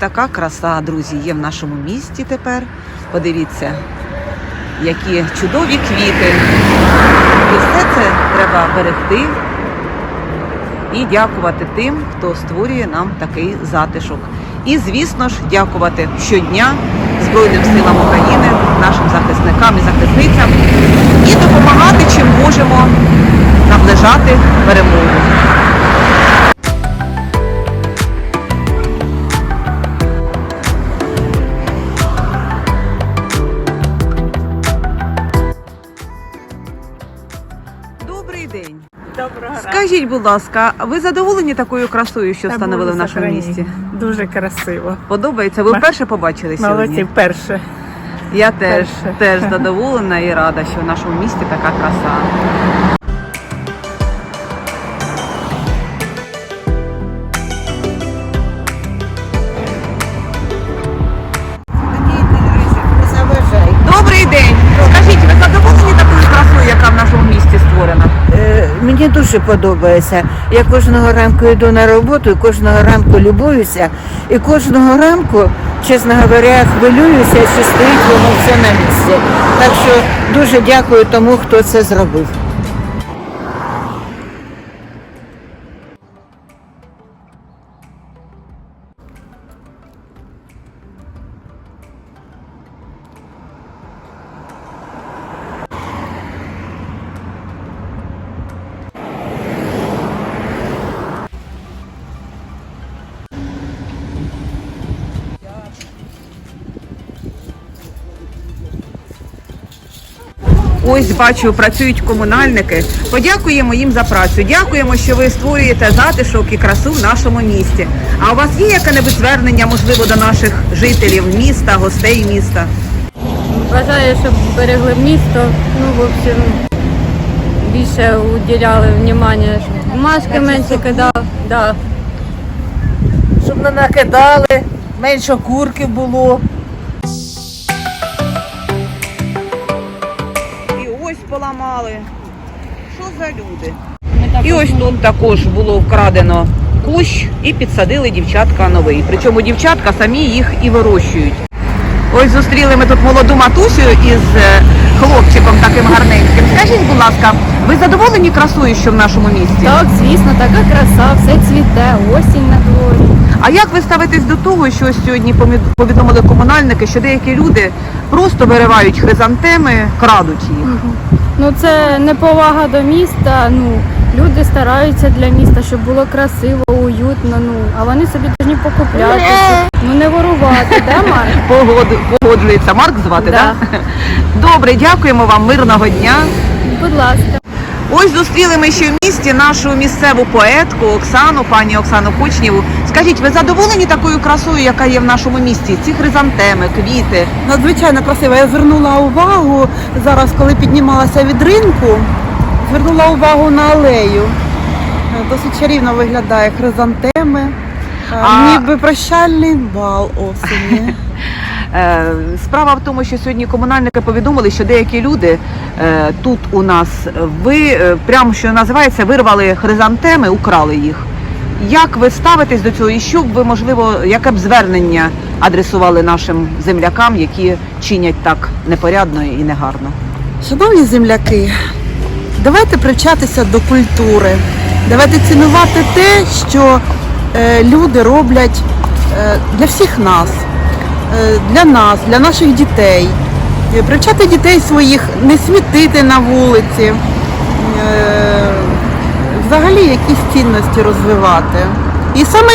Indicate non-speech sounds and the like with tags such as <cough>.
Така краса, друзі, є в нашому місті тепер. Подивіться, які чудові квіти. І все це треба берегти і дякувати тим, хто створює нам такий затишок. І, звісно ж, дякувати щодня Збройним силам України, нашим захисникам і захисницям, і допомагати, чим можемо наближати перемогу. День. Доброго Скажіть, будь ласка, ви задоволені такою красою, що встановили в нашому місті? Дуже красиво. Подобається? Ви вперше побачили сьогодні? Молодці, перше. Я теж, Перше. теж <laughs> задоволена і рада, що в нашому місті така краса. Мені дуже подобається. Я кожного ранку йду на роботу, і кожного ранку любуюся, і кожного ранку, чесно говоря, хвилююся, що стоїть воно все на місці. Так що дуже дякую тому, хто це зробив. Ось бачу, працюють комунальники. Подякуємо їм за працю. Дякуємо, що ви створюєте затишок і красу в нашому місті. А у вас є яке-небудь звернення, можливо, до наших жителів міста, гостей міста? Бажаю, щоб берегли місто, ну, в общем, більше уділяли внимання, щоб маски менше кидали. Да. щоб не накидали, менше курки було. Поламали. Що за люди? І ось тут також було вкрадено кущ і підсадили дівчатка новий. Причому дівчатка самі їх і вирощують. Ось зустріли ми тут молоду матусю із е, хлопчиком таким гарненьким. Скажіть, будь ласка, ви задоволені красою, що в нашому місті? Так, звісно, така краса, все цвіте, осінь на дворі. А як ви ставитесь до того, що ось сьогодні повідомили комунальники, що деякі люди просто виривають хризантеми, крадуть їх? Ну це неповага до міста. Ну люди стараються для міста, щоб було красиво, уютно. Ну а вони собі повинні покупляти. Ну не ворувати, да, Марк? <laughs> Погод, Погоджується. Марк звати, Да. так? Добре, дякуємо вам, мирного дня. Будь ласка. Ось зустріли ми ще в місті нашу місцеву поетку Оксану, пані Оксану Кучнєву. Скажіть, ви задоволені такою красою, яка є в нашому місті? Ці хризантеми, квіти. Надзвичайно красиво. Я звернула увагу зараз, коли піднімалася від ринку, звернула увагу на алею. Досить чарівно виглядає хризантеми. А- Ніби прощальний бал осені. <laughs> Е, Справа в тому, що сьогодні комунальники повідомили, що деякі люди е, тут у нас ви е, прямо що називається, вирвали хризантеми, украли їх. Як ви ставитесь до цього? І що б ви, можливо, яке б звернення адресували нашим землякам, які чинять так непорядно і негарно? Шановні земляки, давайте привчатися до культури. Давайте цінувати те, що е, люди роблять е, для всіх нас, для нас, для наших дітей. Е, Привчати дітей своїх не смітити на вулиці, е, взагалі якісь цінності розвивати. І саме